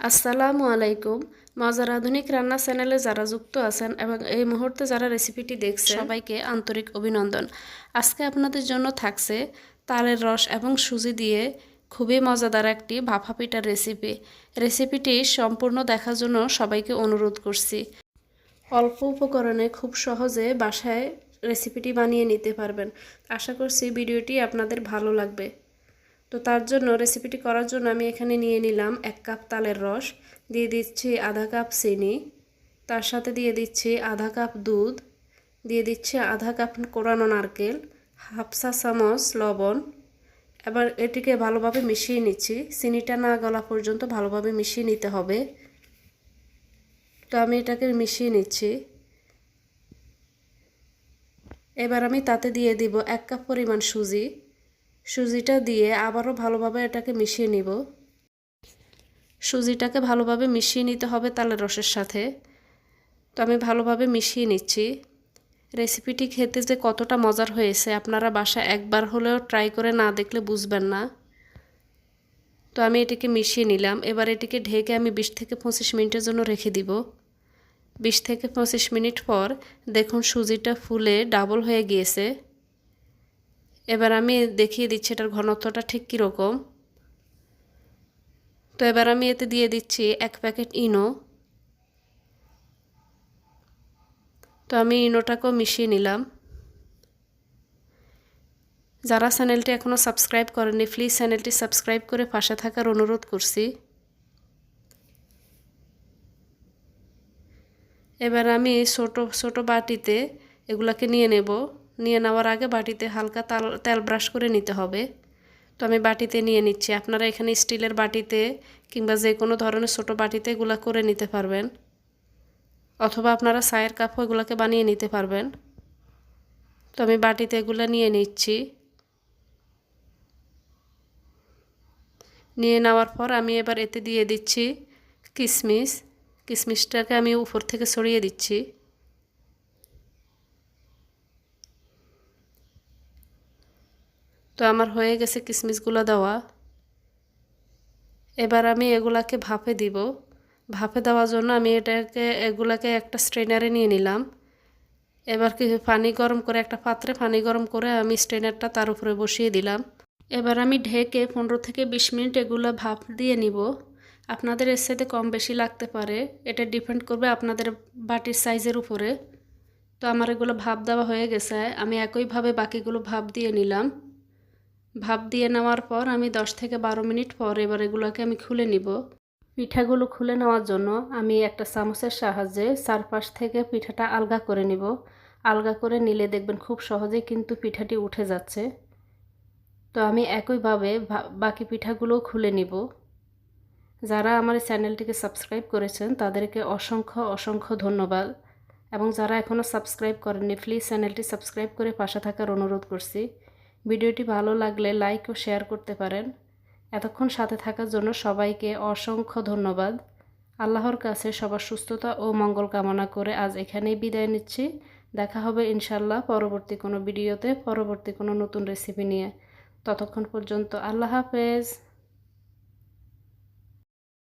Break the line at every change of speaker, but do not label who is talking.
আসসালামু আলাইকুম। মজার আধুনিক রান্না চ্যানেলে যারা যুক্ত আছেন এবং এই মুহূর্তে যারা রেসিপিটি দেখছেন, সবাইকে আন্তরিক অভিনন্দন। আজকে আপনাদের জন্য থাকছে তালের রস এবং সুজি দিয়ে খুবই মজাদার একটি ভাপা পিঠার রেসিপি রেসিপিটি সম্পূর্ণ দেখার জন্য সবাইকে অনুরোধ করছি। অল্প উপকরণে খুব সহজে বাসায় রেসিপিটি বানিয়ে নিতে পারবেন। আশা করছি ভিডিওটি আপনাদের ভালো লাগবে। তো তার জন্য রেসিপিটি করার জন্য আমি এখানে নিয়ে নিলাম এক কাপ তালের রস, দিয়ে দিচ্ছি আধা কাপ চিনি, তার সাথে দিয়ে দিচ্ছি আধা কাপ দুধ, দিয়ে দিচ্ছি আধা কাপ কোরানো নারকেল, হাফ চা চামচ লবণ। এবার এটিকে ভালোভাবে মিশিয়ে নিচ্ছি, চিনিটা না গলা পর্যন্ত ভালোভাবে মিশিয়ে নিতে হবে। তো আমি এটাকে মিশিয়ে নিচ্ছি। এবার আমি তাতে দিয়ে দিব এক কাপ পরিমাণ সুজি। সুজিটা দিয়ে আবারও ভালোভাবে এটাকে মিশিয়ে নিব। সুজিটাকে ভালোভাবে মিশিয়ে নিতে হবে তালের রসের সাথে। তো আমি ভালোভাবে মিশিয়ে নিচ্ছি। রেসিপিটি খেতে যে কতটা মজার হয়েছে আপনারা বাসা একবার হলেও ট্রাই করে না দেখলে বুঝবেন না। তো আমি এটিকে মিশিয়ে নিলাম। এবার এটিকে ঢেকে আমি বিশ থেকে পঁচিশ মিনিটের জন্য রেখে দিব। বিশ থেকে পঁচিশ মিনিট পর দেখুন সুজিটা ফুলে ডাবল হয়ে গিয়েছে। এবার আমি দেখিয়ে দিচ্ছি এটার ঘনত্বটা ঠিক কীরকম। তো এবার আমি এতে দিয়ে দিচ্ছি এক প্যাকেট ইনো। তো আমি ইনোটাকেও মিশিয়ে নিলাম। যারা চ্যানেলটি এখনও সাবস্ক্রাইব করেনি প্লিজ চ্যানেলটি সাবস্ক্রাইব করে পাশে থাকার অনুরোধ করছি। এবার আমি ছোট ছোট বাটিতে এগুলাকে নিয়ে নেব। নিয়ে নেওয়ার আগে বাটিতে হালকা তাল, তেল ব্রাশ করে নিতে হবে। তো আমি বাটিতে নিয়ে নিচ্ছি। আপনারা এখানে স্টিলের বাটিতে কিংবা যে কোনো ধরনের ছোট বাটিতে এগুলা করে নিতে পারবেন। অথবা আপনারা চায়ের কাপও এগুলোকে বানিয়ে নিতে পারবেন। তো আমি বাটিতে এগুলো নিয়ে নিচ্ছি। নিয়ে নেওয়ার পর আমি এবার এতে দিয়ে দিচ্ছি কিশমিশ কিশমিশটাকে আমি উপর থেকে ছড়িয়ে দিচ্ছি। তো আমার হয়ে গেছে কিশমিশগুলো দেওয়া। এবার আমি এগুলাকে ভাপে দিব। ভাপে দেওয়ার জন্য আমি এটাকে, এগুলাকে একটা স্ট্রেনারে নিয়ে নিলাম। এবার কি পানি গরম করে, একটা পাত্রে পানি গরম করে আমি স্ট্রেনারটা তার উপরে বসিয়ে দিলাম। এবার আমি ঢেকে পনেরো থেকে বিশ মিনিট এগুলো ভাপ দিয়ে নিব। আপনাদের এর সাথে কম বেশি লাগতে পারে। এটা ডিপেন্ড করবে আপনাদের বাটির সাইজের উপরে। তো আমার এগুলো ভাপ দেওয়া হয়ে গেছে। আমি একইভাবে বাকিগুলো ভাপ দিয়ে নিলাম। ভাপ দিয়ে নেওয়ার পর আমি দশ থেকে বারো মিনিট পর এবার এগুলোকে আমি খুলে নিব। পিঠাগুলো খুলে নেওয়ার জন্য আমি একটা চামচের সাহায্যে চারপাশ থেকে পিঠাটা আলগা করে নিব। আলগা করে নিলে দেখবেন খুব সহজেই কিন্তু পিঠাটি উঠে যাচ্ছে। তো আমি একইভাবে বাকি পিঠাগুলোও খুলে নিব। যারা আমার চ্যানেলটিকে সাবস্ক্রাইব করেছেন তাদেরকে অসংখ্য অসংখ্য ধন্যবাদ। এবং যারা এখনও সাবস্ক্রাইব করেননি, প্লিজ চ্যানেলটি সাবস্ক্রাইব করে পাশে থাকার অনুরোধ করছি। ভিডিওটি ভালো লাগলে লাইক ও শেয়ার করতে পারেন। এতক্ষণ সাথে থাকার জন্য সবাইকে অসংখ্য ধন্যবাদ। আল্লাহর কাছে সবার সুস্থতা ও মঙ্গল কামনা করে আজ এখানেই বিদায় নিচ্ছি। দেখা হবে ইনশাল্লাহ পরবর্তী কোনো ভিডিওতে, পরবর্তী কোনো নতুন রেসিপি নিয়ে। ততক্ষণ পর্যন্ত আল্লাহ হাফেজ।